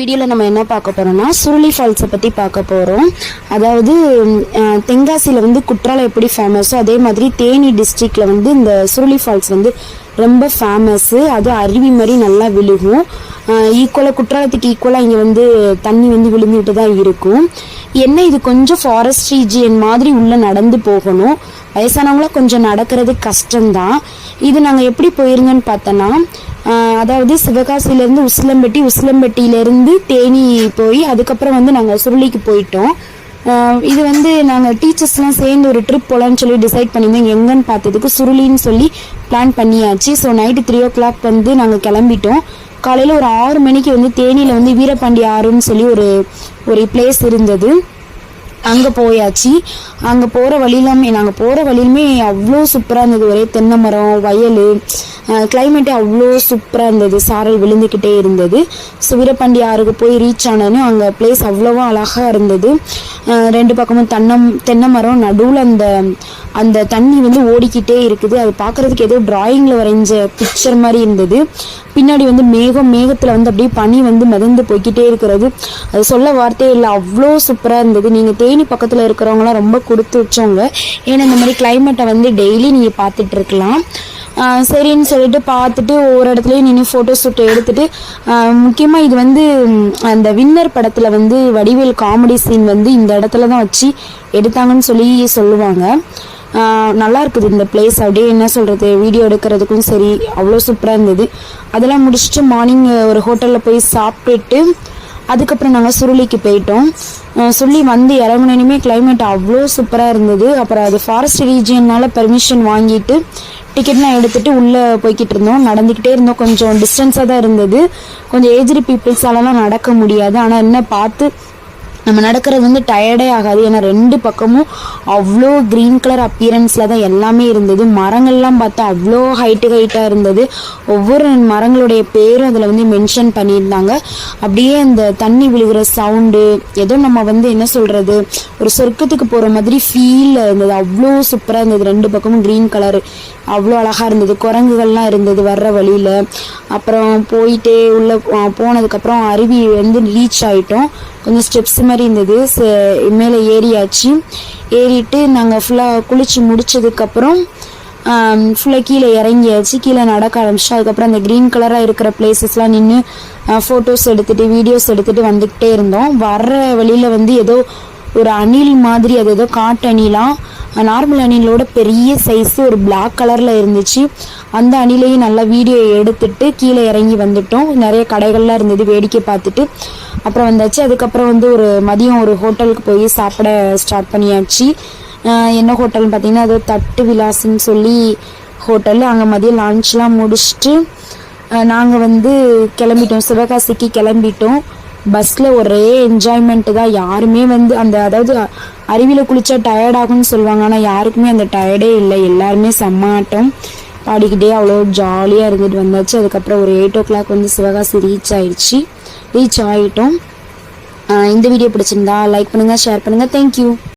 வீடியோவில் நம்ம என்ன பார்க்க போகிறோம்னா சுருளி ஃபால்ஸை பற்றி பார்க்க போகிறோம் அதாவது தென்காசியில் வந்து குற்றாலம் எப்படி ஃபேமஸோ அதே மாதிரி தேனி டிஸ்ட்ரிக்டில் வந்து இந்த சுருளி ஃபால்ஸ் வந்து ரொம்ப ஃபேமஸ்ஸு அது அருவி மாதிரி நல்லா விழுகும். ஈக்குவலாக குற்றாலத்துக்கு ஈக்குவலாக இங்கே வந்து தண்ணி வந்து விழுந்துட்டு தான் இருக்கும். என்ன இது கொஞ்சம் ஃபாரஸ்ட் ரீஜியன் மாதிரி உள்ளே நடந்து போகணும். வயசானவங்களாம் கொஞ்சம் நடக்கிறது கஷ்டம்தான். இது நாங்கள் எப்படி போயிருங்கன்னு பார்த்தோன்னா அதாவது சிவகாசியிலேருந்து உசிலம்பட்டி உசிலம்பட்டியிலேருந்து தேனி போய் அதுக்கப்புறம் வந்து நாங்கள் சுருளிக்கு போயிட்டோம். இது வந்து நாங்கள் டீச்சர்ஸ்லாம் சேர்ந்து ஒரு ட்ரிப் போகலான்னு சொல்லி டிசைட் பண்ணியிருந்தோம். எங்கன்னு பார்த்ததுக்கு சுருளின்னு சொல்லி பிளான் பண்ணியாச்சு. So night three o'clock வந்து நாங்கள் கிளம்பிட்டோம். காலையில் ஒரு ஆறு மணிக்கு வந்து தேனியில் வந்து வீரபாண்டி ஆறுன்னு சொல்லி ஒரு ஒரு பிளேஸ் இருந்தது. அங்கே போயாச்சு. அங்கே போகிற வழியிலுமே நாங்கள் போகிற வழியிலுமே அவ்வளோ சூப்பராக இருந்தது. ஒரே தென்னை மரம் வயல் கிளைமேட்டே அவ்வளோ சூப்பராக இருந்தது. சாரல் விழுந்துக்கிட்டே இருந்தது. ஸோ வீரபாண்டி ஆறுக்கு போய் ரீச் ஆனோன்னு அங்கே பிளேஸ் அவ்வளோவா அழகாக இருந்தது. ரெண்டு பக்கமும் தென்னம் தென்னை மரம் நடுவில் அந்த அந்த தண்ணி வந்து ஓடிக்கிட்டே இருக்குது. அது பார்க்குறதுக்கு ஏதோ டிராயிங்கில் வரைஞ்ச பிக்சர் மாதிரி இருந்தது. பின்னாடி வந்து மேகம் மேகத்தில் வந்து அப்படியே பனி வந்து மிதந்து போய்கிட்டே இருக்கிறது. அது சொல்ல வார்த்தையே இல்லை. அவ்வளோ சூப்பராக இருந்தது. நீங்கள் தேனி பக்கத்தில் இருக்கிறவங்களாம் ரொம்ப கொடுத்து வச்சவங்க. ஏன்னா இந்த மாதிரி கிளைமேட்டை வந்து டெய்லி நீங்கள் பார்த்துட்டு இருக்கலாம். சரின்னு சொல்லிட்டு பார்த்துட்டு ஒவ்வொரு இடத்துலையும் நின்று ஃபோட்டோ ஷூட் எடுத்துட்டு முக்கியமாக இது வந்து அந்த வின்னர் படத்தில் வந்து வடிவேல் காமெடி சீன் வந்து இந்த இடத்துல தான் வச்சு எடுத்தாங்கன்னு சொல்லி சொல்லுவாங்க. நல்லா இருக்குது இந்த பிளேஸ் அப்படியே என்ன சொல்கிறது வீடியோ எடுக்கிறதுக்கும் சரி அவ்வளோ சூப்பராக இருந்தது. அதெல்லாம் முடிச்சுட்டு மார்னிங் ஒரு ஹோட்டலில் போய் சாப்பிட்டுட்டு அதுக்கப்புறம் நாங்கள் சுருளிக்கு போயிட்டோம். சுருளி வந்து இறங்குனனுமே கிளைமேட் அவ்வளோ சூப்பராக இருந்தது. அப்புறம் அது ஃபாரஸ்ட் ரீஜியனால் பெர்மிஷன் வாங்கிட்டு டிக்கெட்லாம் எடுத்துட்டு உள்ளே போய்கிட்டு இருந்தோம். நடந்துக்கிட்டே இருந்தோம். கொஞ்சம் டிஸ்டன்ஸாக தான் இருந்தது. கொஞ்சம் ஏஜ்டு பீப்புள்ஸாலலாம் நடக்க முடியாது. ஆனால் என்ன பார்த்து நம்ம நடக்கிறது வந்து டயர்டே ஆகாது. ஏன்னா ரெண்டு பக்கமும் அவ்வளோ க்ரீன் கலர் அப்பியரன்ஸில் தான் எல்லாமே இருந்தது. மரங்கள்லாம் பார்த்தா அவ்வளோ ஹைட்டு ஹைட்டாக இருந்தது. ஒவ்வொரு மரங்களுடைய பேரும் அதில் வந்து மென்ஷன் பண்ணியிருந்தாங்க. அப்படியே அந்த தண்ணி விழுகிற சவுண்டு ஏதோ நம்ம வந்து என்ன சொல்கிறது ஒரு சொர்க்கத்துக்கு போகிற மாதிரி ஃபீல் இருந்தது. அவ்வளோ சூப்பராக இருந்தது. ரெண்டு பக்கமும் க்ரீன் கலர் அவ்வளோ அழகாக இருந்தது. குரங்குகள்லாம் இருந்தது வர்ற வழியில். அப்புறம் போயிட்டே உள்ளே போனதுக்கப்புறம் அருவி வந்து ரீச் ஆகிட்டோம் கொஞ்சம் ஸ்டெப்ஸ் மாதிரி இருந்தது. மேலே ஏறியாச்சு. ஏறிட்டு நாங்கள் ஃபுல்லாக குளித்து முடிச்சதுக்கப்புறம் ஃபுல்லாக கீழே இறங்கியாச்சு. கீழே நடக்க ஆரம்பிச்சு அதுக்கப்புறம் அந்த க்ரீன் கலராக இருக்கிற பிளேசஸ்லாம் நின்று ஃபோட்டோஸ் எடுத்துகிட்டு வீடியோஸ் எடுத்துகிட்டு வந்துக்கிட்டே இருந்தோம். வர்ற வழியில் வந்து ஏதோ ஒரு அணில் மாதிரி அது ஏதோ காட்டு அணிலாம். நார்மல் அணிலோட பெரிய சைஸ் ஒரு பிளாக் கலரில் இருந்துச்சு. அந்த அணிலையும் நல்லா வீடியோ எடுத்துட்டு கீழே இறங்கி வந்துட்டோம். நிறைய கடைகள்லாம் இருந்தது வேடிக்கை பார்த்துட்டு. அப்புறம் வந்தாச்சு. அதுக்கப்புறம் வந்து ஒரு மதியம் ஒரு ஹோட்டலுக்கு போய் சாப்பிட ஸ்டார்ட் பண்ணியாச்சு. என்ன ஹோட்டல்னு பார்த்தீங்கன்னா அது தட்டு விலாசுன்னு சொல்லி ஹோட்டல். அங்கே மதியம் லான்ச்லாம் முடிச்சுட்டு நாங்கள் வந்து கிளம்பிட்டோம். சிவகாசிக்கு கிளம்பிட்டோம். பஸ்ஸில் ஒரே என்ஜாய்மெண்ட்டு தான். யாருமே வந்து அந்த அதாவது அருவியில் குளித்தா டயர்டாகும்னு சொல்லுவாங்க. ஆனால் யாருக்குமே அந்த டயர்டே இல்லை. எல்லாருமே செம்மாட்டம். பாடிக்கிட்டே அவ்வளோ ஜாலியாக இருந்துட்டு வந்தாச்சு. அதுக்கப்புறம் ஒரு எயிட் ஓ கிளாக் வந்து சிவகாசி ரீச் ஆயிடுச்சு. ரீச் ஆகிட்டோம் இந்த வீடியோ பிடிச்சிருந்தா லைக் பண்ணுங்கள் ஷேர் பண்ணுங்கள் தேங்க்யூ